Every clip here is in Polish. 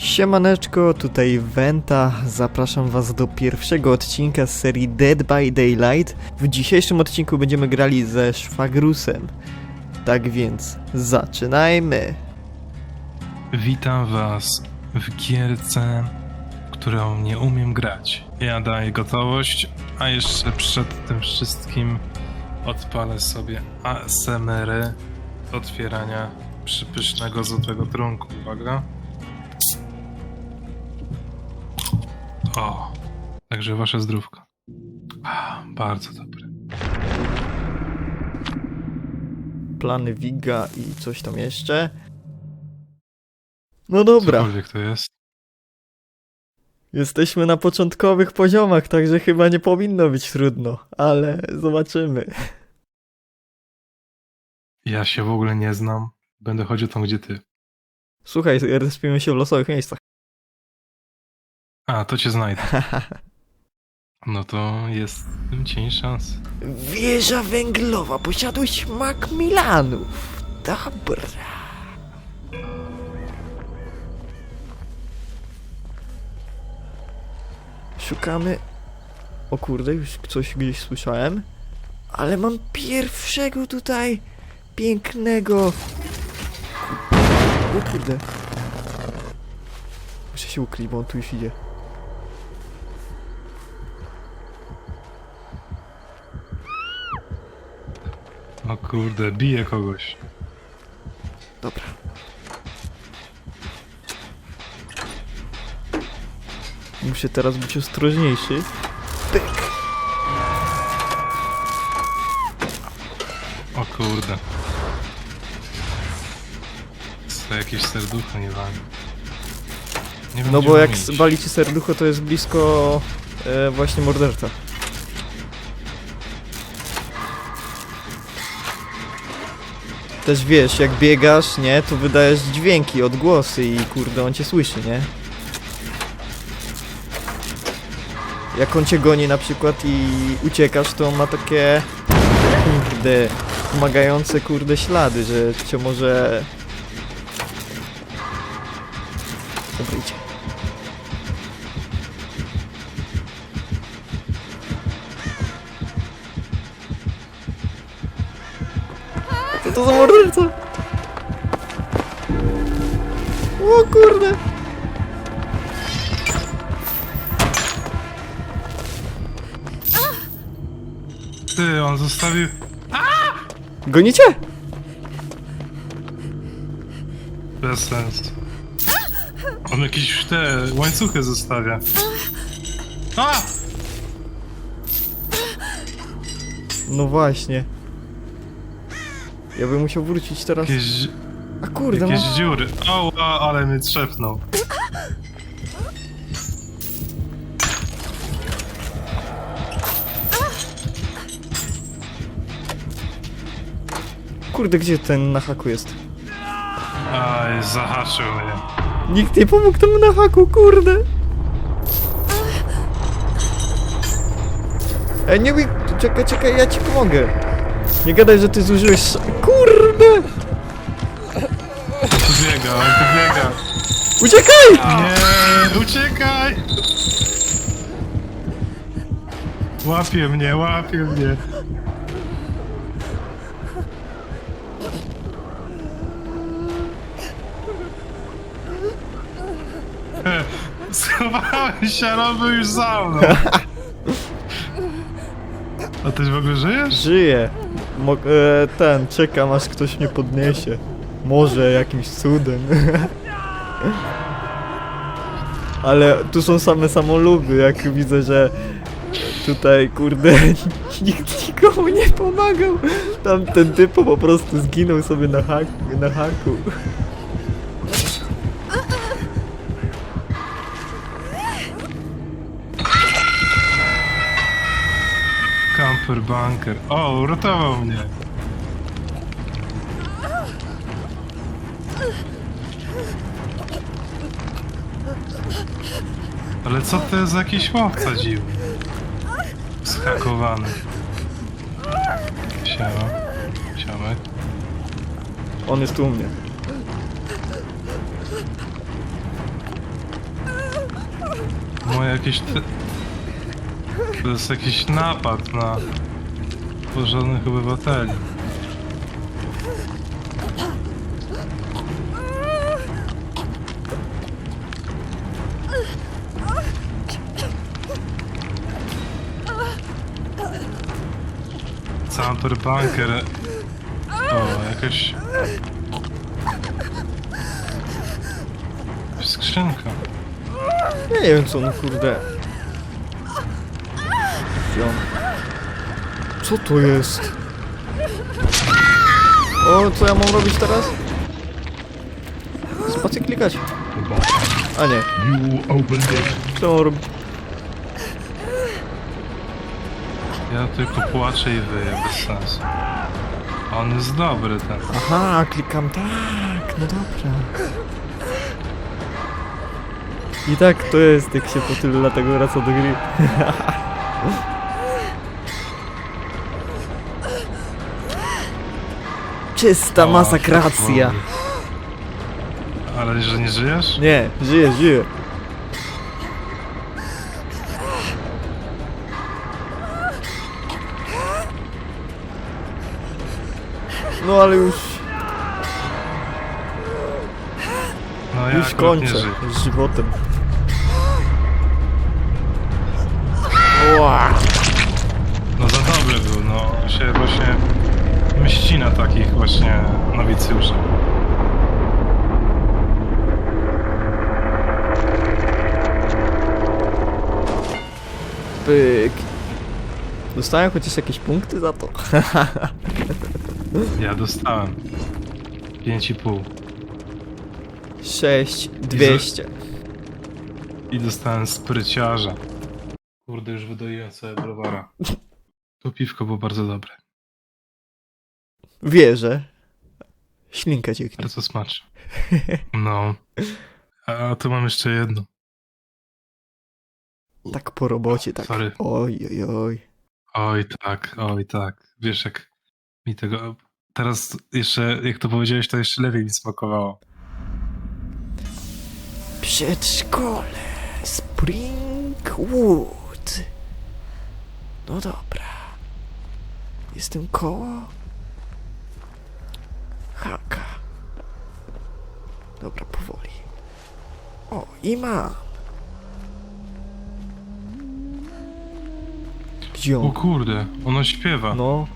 Siemaneczko, tutaj Wenta. Zapraszam Was do pierwszego odcinka z serii Dead by Daylight. W dzisiejszym odcinku będziemy grali ze Szwagrusem. Tak więc, zaczynajmy! Witam Was w gierce, którą nie umiem grać. Ja daję gotowość, a jeszcze przed tym wszystkim odpalę sobie ASMR otwierania przypysznego złotego trunku. Uwaga. O, także Wasze zdrówko. A, bardzo dobre. Plany Wiga i coś tam jeszcze. No dobra, Cokolwiek to jest. jesteśmy na początkowych poziomach, także chyba nie powinno być trudno, ale zobaczymy. Ja się w ogóle nie znam. Będę chodził tam, gdzie Ty. Słuchaj, respimy się w losowych miejscach. A, to Cię znajdę. No to jest cień szans. Wieża węglowa, posiadłość Macmillanów. Dobra. Szukamy. O kurde, już coś gdzieś słyszałem. Ale mam pierwszego tutaj pięknego. O kurde. Muszę się ukryć, bo on tu już idzie. O kurde, bije kogoś. Dobra. Muszę teraz być ostrożniejszy. Pyk! O kurde. Co jakieś serducho nie wali. Nie wiem, No gdzie bo mam jak iść. wali ci serducho, to jest blisko e, właśnie morderca. Też wiesz, jak biegasz, nie, to wydajesz dźwięki, odgłosy i kurde, on cię słyszy, nie? Jak on cię goni na przykład i uciekasz, to on ma takie kurde, pomagające kurde ślady, że cię może... Dobra, idzie. On zostawił... Gonicie? Bez sensu. On jakieś te łańcuchy zostawia. A! No właśnie. Ja bym musiał wrócić teraz. Jakieś, A kurde, jakieś mam... dziury. O, ale mnie trzepnął. Kurde, gdzie ten na haku jest? Aj, zahaczył mnie. Nikt nie pomógł temu na haku, kurde! Ej, nie mi... Czekaj, czekaj, ja ci pomogę. Nie gadaj, że ty zużyłeś... sz- Kurde! Tu biega, on tu biega. Uciekaj! Nie, uciekaj! Łapie mnie, łapie mnie. Schowałem się, ale on był już za mną. A ty w ogóle żyjesz? Żyję. E, ten, czekam aż ktoś mnie podniesie. Może jakimś cudem. Ale tu są same samoluby, jak widzę, że tutaj, kurde, nikt nikomu nie pomagał. Tam ten typo po prostu zginął sobie na, na haku. Bunker. O, uratował mnie. Ale co to jest za jakiś łowca dziwny? Skakowany. Siema. Siomek. On jest u mnie. Moje jakieś... Te... To jest jakiś napad na porządnych obywateli. Samper Bunker. O, jakaś... Skrzynka. Nie wiem co on kurde. On? Co to jest? O, co ja mam robić teraz? Spację klikać. A nie, co mam robić? Ja tylko płaczę i wyję, bez sensu. On jest dobry ten. Aha, klikam tak, no dobra. I tak to jest, jak się po tylu latach wraca do gry. Czysta O, masakracja. Ale że nie żyjesz? Nie, żyję, żyję. No ale już, No ja już akurat nie kończę żyję. z żywotem. Ła. No za dobry był, no się właśnie mści na takich właśnie nowicjuszy. Pyk. Dostałem chociaż jakieś punkty za to? Ja dostałem 5,5 6, 200. i dostałem spryciarza. Kurde, już wydoiłem sobie browara. To piwko było bardzo dobre. Wierzę. Ślinka cieknie. Bardzo smaczne. No. A tu mam jeszcze jedno. Tak po robocie, tak. Sorry. Oj, oj, oj. Oj tak, oj tak. Wiesz jak mi tego... Teraz jeszcze, jak to powiedziałeś, to jeszcze lepiej mi smakowało. Przedszkole. Springwood. No dobra. Jestem koło. Haka. Dobra, powoli. O, i mam. Gdzie O on? kurde, ono śpiewa. No.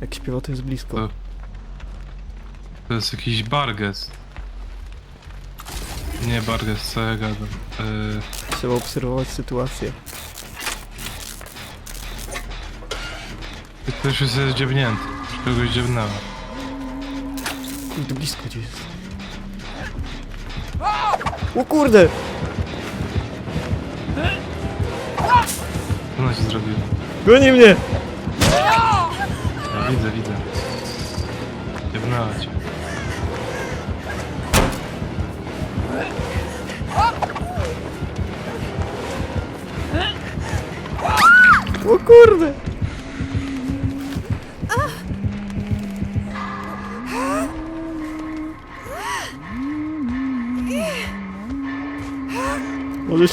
Jak śpiewa, to jest blisko. To- To jest jakiś barges. Nie barges, co ja gadam. Yy, Trzeba obserwować sytuację. ktoś już jest dziewnięty. Już Kogoś dziewnało. Kurde, blisko gdzieś jest. O kurde! Co ona ci zrobiła? Goni mnie! Ja widzę, widzę. Dziewnęła cię. O kurde!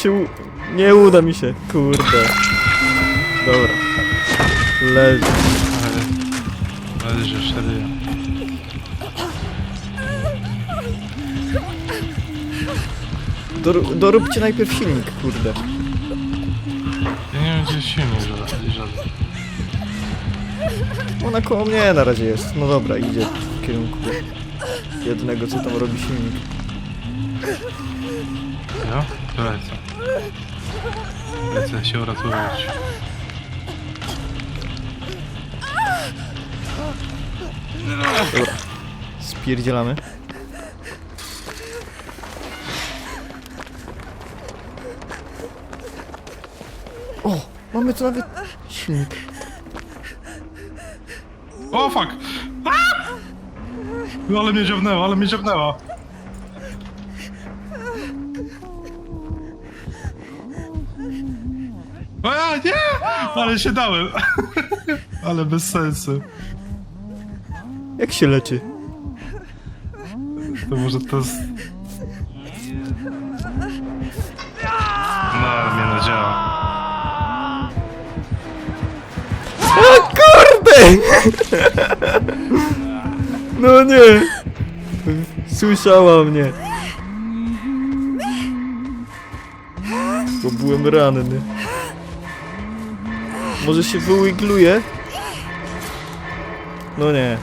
Się. Nie uda mi się, kurde. Dobra. Leży. Ale... Że szeryja. Dor doróbcie najpierw silnik, kurde. Ja nie wiem, gdzie jest silnik żaden. żaden. Ona koło mnie na razie jest. No dobra, idzie w kierunku jednego, co tam robi silnik. Ja? Lecę. Lecę się uratować. Dobra. Spierdzielamy. O! Mamy tu nawet silnik. O fuck! A! No ale mnie dziabnęła, ale mnie dziabnęła. Ale się dałem. Ale bez sensu. Jak się leczy? To może to... z- No, nie no, działa. O kurde! No nie! Słyszała mnie. Bo byłem ranny. Może się wyłygluje? No nie.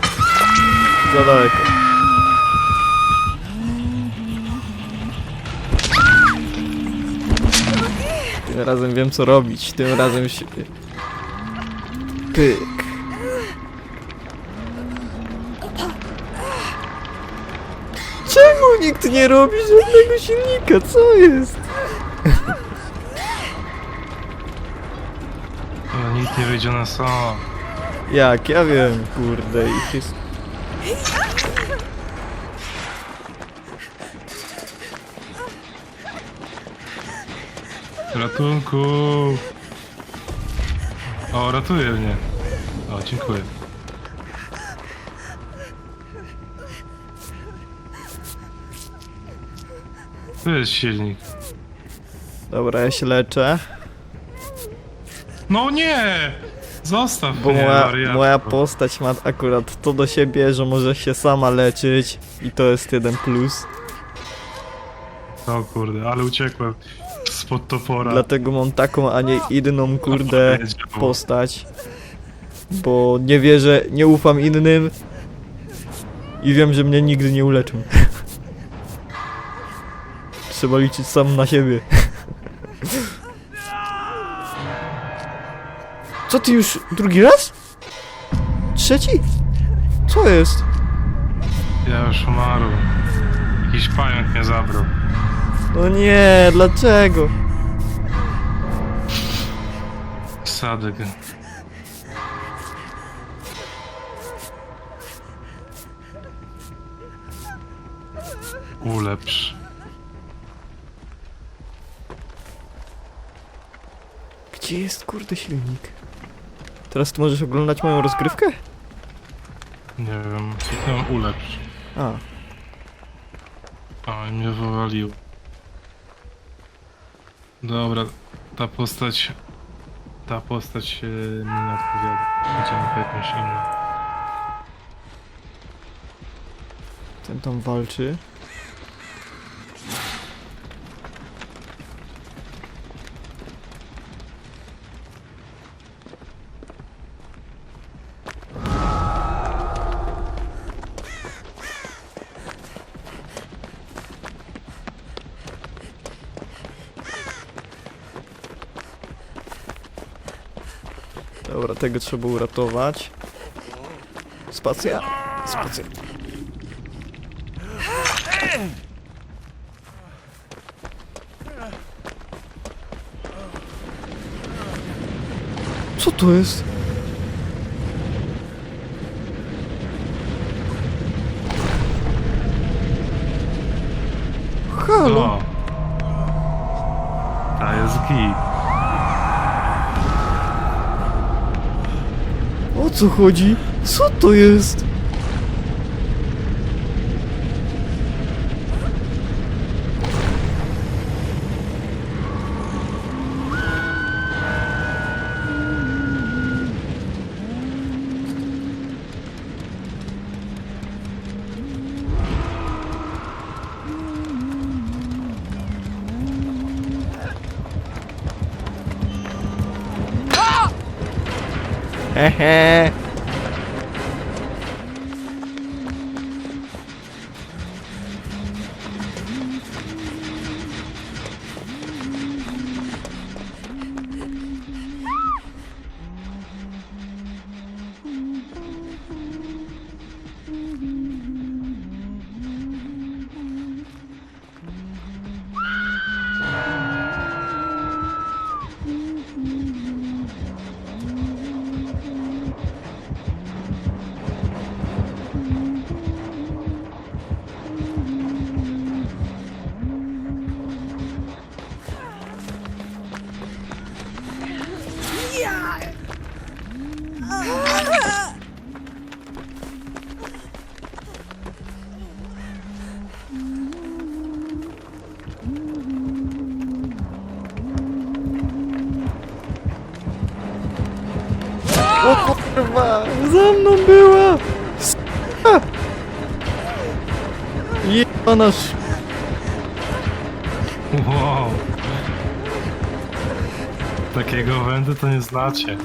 Za daleko. Tym razem wiem co robić. Tym razem się... Pyk. Czemu nikt nie robi żadnego silnika? Co jest? Nikt nie wyjdzie na sam. Jak? Ja wiem, kurde, ich jest... Ratunku! O, ratuje mnie. O, dziękuję. To jest silnik. Dobra, ja się leczę, No nie! Zostaw bo mnie, moja, wariatko. moja postać ma akurat to do siebie, że może się sama leczyć i to jest jeden plus. O kurde, ale uciekłem spod topora. Dlatego mam taką, a nie inną, kurde, postać. Bo nie wierzę, nie ufam innym i wiem, że mnie nigdy nie uleczą. Trzeba liczyć sam na siebie. Co ty już drugi raz? Trzeci? Co jest? Ja już umarłem. Jakiś pająk mnie zabrał. No nie, dlaczego? Sadek. Ulepsz. Gdzie jest kurde silnik? Teraz ty możesz oglądać moją rozgrywkę? Nie wiem, kliknąłem ulepsz. A, i mnie wywalił. Dobra, ta postać... Ta postać e, mi nie odpowiada. Będziemy jakąś inną. ten tam walczy. Dobra, tego trzeba uratować. Spacja? Spacja. Co to jest? Halo? Ta jest git. O co chodzi? Co to jest? Hehe. O Jebana sz... Wow. Takiego wędy to nie znacie.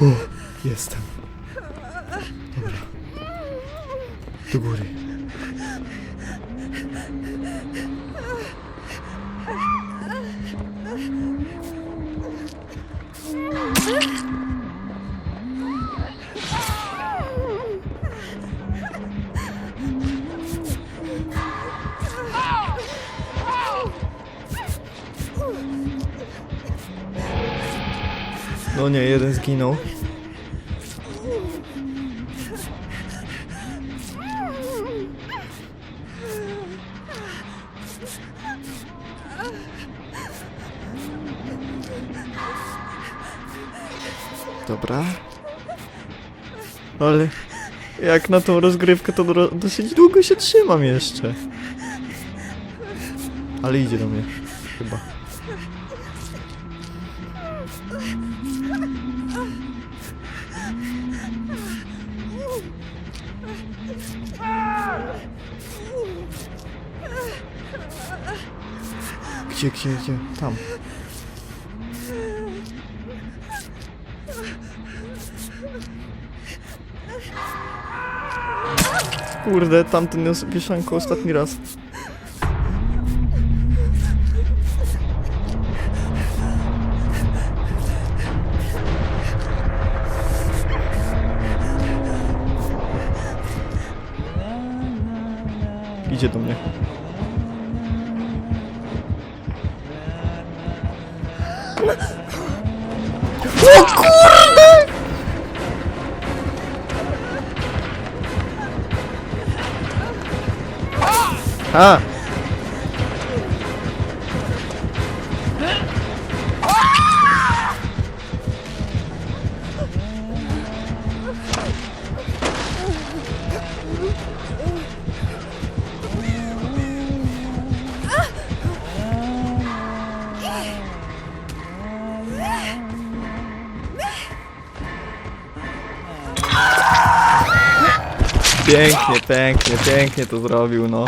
Uff, jestem. Dobra. Do góry. No nie, jeden zginął. Dobra. Ale jak na tą rozgrywkę to do, dosyć długo się trzymam jeszcze. Ale idzie do mnie. Chyba. Gdzie, gdzie, gdzie? Tam. Kurde, tamten niósł wieszanko ostatni raz. O kurde! A! Pięknie, pięknie, pięknie to zrobił, no.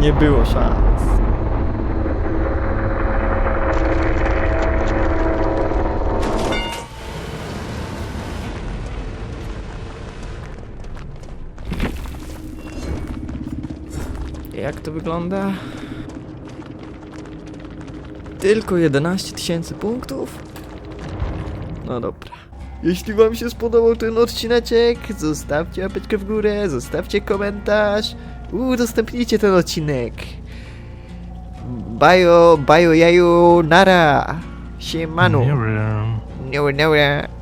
Nie było szans. Jak to wygląda? Tylko 11 tysięcy punktów? No dobra. Jeśli wam się spodobał ten odcineczek, zostawcie łapeczkę w górę, zostawcie komentarz, udostępnijcie ten odcinek. Bajo, bajo, jaju, nara. Siemanu. Nie wiem. Nara, nara.